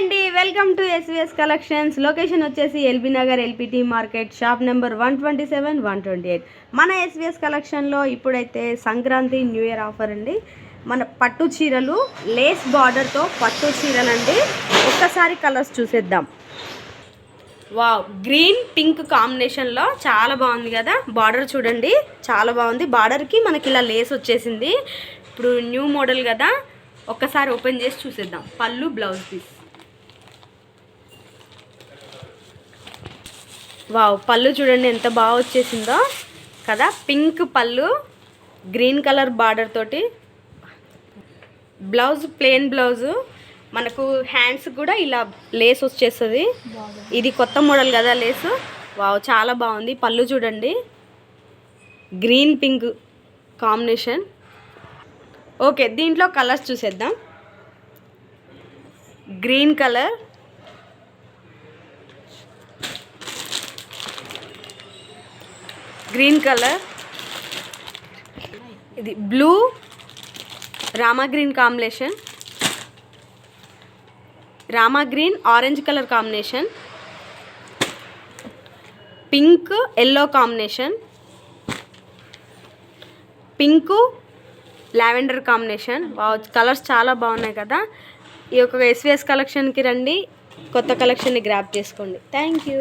అండి welcome to SVS collections location వచ్చేసి LB Nagar LPT market shop number one twenty seven one twenty eight. మన SVS కలెక్షన్లో ఇప్పుడైతే Sankranti new year offer అండి. మన పట్టు చీరలు లేస్ బార్డర్తో పట్టు చీరలు అండి ఒక్కసారి కలర్స్ చూసేద్దాం. వావ్ గ్రీన్ పింక్ కాంబినేషన్లో చాలా బాగుంది కదా. బార్డర్ చూడండి చాలా బాగుంది. బార్డర్కి మనకి ఇలా లేస్ వచ్చేసింది. ఇప్పుడు న్యూ మోడల్ కదా. ఒక్కసారి ఓపెన్ చేసి చూసేద్దాం. పళ్ళు బ్లౌజ్ పీస్. వావ్ పళ్ళు చూడండి ఎంత బాగా వచ్చేసిందో కదా. పింక్ పళ్ళు గ్రీన్ కలర్ బార్డర్ తోటి. Blouse plain blouse. మనకు హ్యాండ్స్ కూడా ఇలా లేస్ వచ్చేస్తుంది. ఇది కొత్త మోడల్ కదా లేసు. వావ్ చాలా బాగుంది. పళ్ళు చూడండి. Green pink combination. ఓకే దీంట్లో కలర్స్ చూసేద్దాం. Green colour green colour. ఇది blue Rama green combination. Rama green orange colour combination. Pink yellow combination. Pink lavender combination. Colours చాలా బాగున్నాయి కదా. ఈ యొక్క ఎస్విఎస్ కలెక్షన్కి రండి. కొత్త కలెక్షన్ని గ్రాప్ చేసుకోండి. Thank you